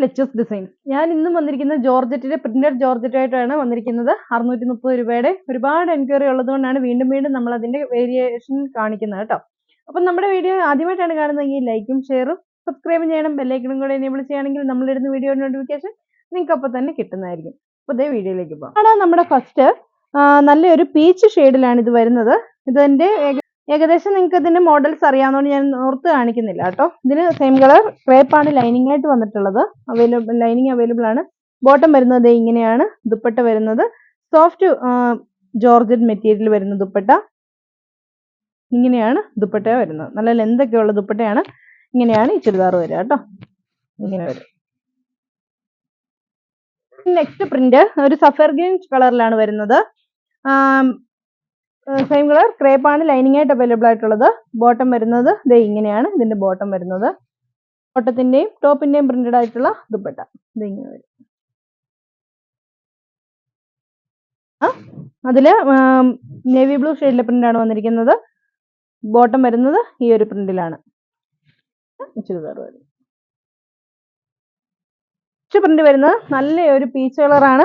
Leches designs ഞാൻ ഇന്നും വന്നിരിക്കുന്നത് ജോർജറ്റിന്റെ പ്രിന്റഡ് ജോർജറ്റ് ആയിട്ടാണ് വന്നിരിക്കുന്നത്. അറുന്നൂറ്റി മുപ്പത് രൂപയുടെ ഒരുപാട് എൻക്വയറി ഉള്ളതുകൊണ്ടാണ് വീണ്ടും വീണ്ടും നമ്മൾ അതിന്റെ വേരിയേഷൻ കാണിക്കുന്നത് കേട്ടോ. അപ്പം നമ്മുടെ വീഡിയോ ആദ്യമായിട്ടാണ് കാണുന്നതെങ്കിൽ ലൈക്കും ഷെയറും സബ്സ്ക്രൈബും ചെയ്യണം. ബെല്ലൈക്കണും കൂടെ എനേബിൾ ചെയ്യുകയാണെങ്കിൽ നമ്മളിടുന്ന വീഡിയോ നോട്ടിഫിക്കേഷൻ നിങ്ങൾക്ക് അപ്പോൾ തന്നെ കിട്ടുന്നതായിരിക്കും. അപ്പോൾ ഇതേ വീഡിയോയിലേക്ക് പോകാം. നമ്മുടെ ഫസ്റ്റ് നല്ലൊരു പീച്ച് ഷെയ്ഡിലാണ് ഇത് വരുന്നത്. ഇതിന്റെ ഏക- ഏകദേശം നിങ്ങൾക്ക് ഇതിന്റെ മോഡൽസ് അറിയാവുന്നതുകൊണ്ട് ഞാൻ ഓർത്ത് കാണിക്കുന്നില്ല കേട്ടോ. ഇതിന് സെയിം കളർ ക്രേപ്പ് ആണ് ലൈനിങ് ആയിട്ട് വന്നിട്ടുള്ളത്. അവൈലബിൾ ലൈനിങ് അവൈലബിൾ ആണ്. ബോട്ടം വരുന്നത് ഇങ്ങനെയാണ് ദുപ്പട്ട വരുന്നത്. സോഫ്റ്റ് ജോർജറ്റ് മെറ്റീരിയൽ വരുന്ന ദുപ്പട്ട. ഇങ്ങനെയാണ് ദുപ്പട്ട വരുന്നത്. നല്ല ലെന്ത് ഒക്കെ ഉള്ള ദുപ്പട്ടയാണ്. ഇങ്ങനെയാണ് ഈ ചുരിദാർ വരിക കേട്ടോ. ഇങ്ങനെ വരും. നെക്സ്റ്റ് പ്രിന്റ് ഒരു സഫർ കളറിലാണ് വരുന്നത്. സെയിം കളർ ക്രേപ്പ് ആണ് ലൈനിങ് ആയിട്ട് അവൈലബിൾ ആയിട്ടുള്ളത്. ബോട്ടം വരുന്നത് ദേ ഇങ്ങനെയാണ്. ഇതിന്റെ ബോട്ടം വരുന്നത്. ബോട്ടത്തിന്റെയും ടോപ്പിന്റെയും പ്രിന്റഡ് ആയിട്ടുള്ള ദുപ്പട്ട. ഇത് ഇങ്ങനെ വരും. അതിൽ നേവി ബ്ലൂ ഷെയ്ഡിലെ പ്രിന്റ് ആണ് വന്നിരിക്കുന്നത്. ബോട്ടം വരുന്നത് ഈ ഒരു പ്രിന്റിലാണ് ചുരിദാർ പ്രിന്റ് വരുന്നത് നല്ല ഒരു പീച്ച് കളറാണ്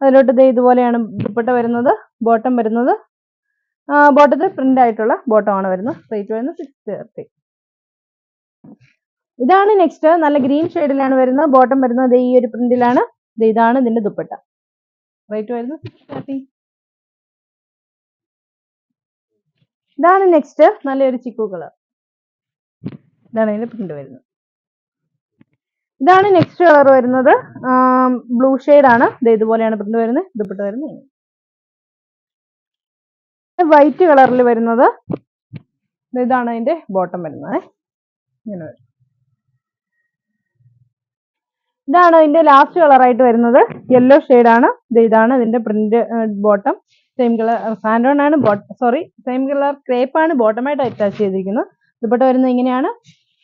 അതിലോട്ട് ദേ ഇതുപോലെയാണ് ദുപ്പട്ട വരുന്നത്. ബോട്ടം വരുന്നത്. ബോട്ടത്തിൽ പ്രിന്റ് ആയിട്ടുള്ള ബോട്ടം ആണ് വരുന്നത്. റേറ്റ് വരുന്നത് സിക്സ് തേർട്ടി ഇതാണ് നെക്സ്റ്റ് നല്ല ഗ്രീൻ ഷെയ്ഡിലാണ് വരുന്നത്. ബോട്ടം വരുന്നത് ഈ ഒരു പ്രിന്റിലാണ് ഇതാണ് ഇതിന്റെ ദുപ്പട്ട. റേറ്റ് വരുന്നത് സിക്സ് തേർട്ടി ഇതാണ് നെക്സ്റ്റ് നല്ലൊരു ചിക്കു കളർ ഇതാണ് ഇതിന്റെ പ്രിന്റ് വരുന്നത്. ഇതാണ് നെക്സ്റ്റ് കളർ വരുന്നത്. ബ്ലൂ ഷെയ്ഡ് ആണ്. ഇതുപോലെയാണ് പ്രിന്റ് വരുന്നത്. ദുപ്പട്ട വരുന്നത്. വൈറ്റ് കളറിൽ വരുന്നത്. ഇതാണ് അതിന്റെ ബോട്ടം വരുന്നത്. ഇങ്ങനെ വരും. ഇതാണ് അതിന്റെ ലാസ്റ്റ് കളറായിട്ട് വരുന്നത്. യെല്ലോ ആണ്. ഇതാണ് ഇതിന്റെ പ്രിന്റ് ബോട്ടം സെയിം കളർ സാൻഡോൺ ആണ് സോറി സെയിം കളർ ക്രേപ്പ് ആണ് ബോട്ടമായിട്ട് അറ്റാച്ച് ചെയ്തിരിക്കുന്നത്. ദുപ്പട്ട വരുന്നത് ഇങ്ങനെയാണ്.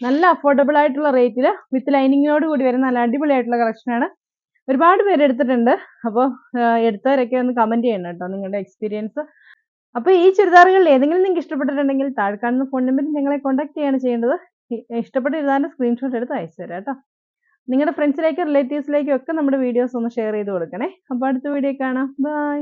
നല്ല അഫോർഡബിൾ ആയിട്ടുള്ള റേറ്റിൽ വിത്ത് ലൈനിങ്ങിനോട് കൂടി വരുന്ന നല്ല അടിപൊളിയായിട്ടുള്ള ആയിട്ടുള്ള ആണ്. ഒരുപാട് പേര് എടുത്തിട്ടുണ്ട്. അപ്പോൾ എടുത്തവരൊക്കെ ഒന്ന് കമന്റ് ചെയ്യണം കേട്ടോ നിങ്ങളുടെ എക്സ്പീരിയൻസ് അപ്പോൾ ഈ ചുരിദാറുകളിൽ ഏതെങ്കിലും നിങ്ങൾക്ക് ഇഷ്ടപ്പെട്ടിട്ടുണ്ടെങ്കിൽ താഴെ കാണുന്ന ഫോൺ നമ്പറിൽ ഞങ്ങളെ കോൺടാക്ട് ചെയ്യാണ് ചെയ്യേണ്ടത്. ഇഷ്ടപ്പെട്ട ഇരുതാന്റെ സ്ക്രീൻഷോട്ട് എടുത്ത് അയച്ചു തരാം കേട്ടോ. നിങ്ങളുടെ ഫ്രണ്ട്സിലേക്കും റിലേറ്റീവ്സിലേക്കും ഒക്കെ നമ്മുടെ വീഡിയോസ് ഒന്ന് ഷെയർ ചെയ്ത് കൊടുക്കണേ. അപ്പോൾ അടുത്ത വീഡിയോ കാണാം. ബൈ